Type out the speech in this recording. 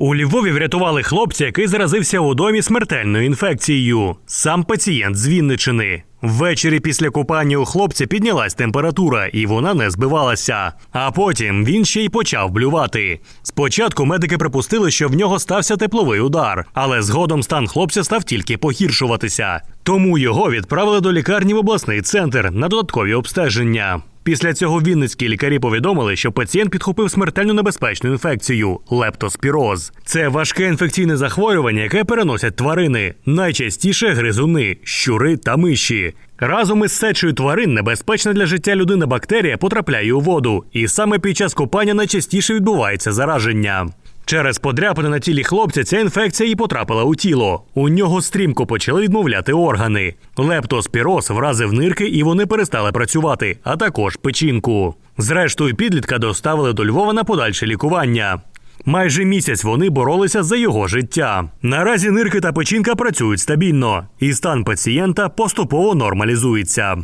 У Львові врятували хлопця, який заразився у домі смертельною інфекцією. Сам пацієнт з Вінничини. Ввечері після купання у хлопця піднялась температура, і вона не збивалася. А потім він ще й почав блювати. Спочатку медики припустили, що в нього стався тепловий удар, але згодом стан хлопця став тільки погіршуватися. Тому його відправили до лікарні в обласний центр на додаткові обстеження. Після цього вінницькі лікарі повідомили, що пацієнт підхопив смертельно небезпечну інфекцію лептоспіроз. Це важке інфекційне захворювання, яке переносять тварини, найчастіше гризуни, щури та миші. Разом із сечею тварин небезпечна для життя людини бактерія потрапляє у воду, і саме під час купання найчастіше відбувається зараження. Через подряпини на тілі хлопця ця інфекція і потрапила у тіло. У нього стрімко почали відмовляти органи. Лептоспіроз вразив нирки і вони перестали працювати, а також печінку. Зрештою, підлітка доставили до Львова на подальше лікування. Майже місяць вони боролися за його життя. Наразі нирки та печінка працюють стабільно, і стан пацієнта поступово нормалізується.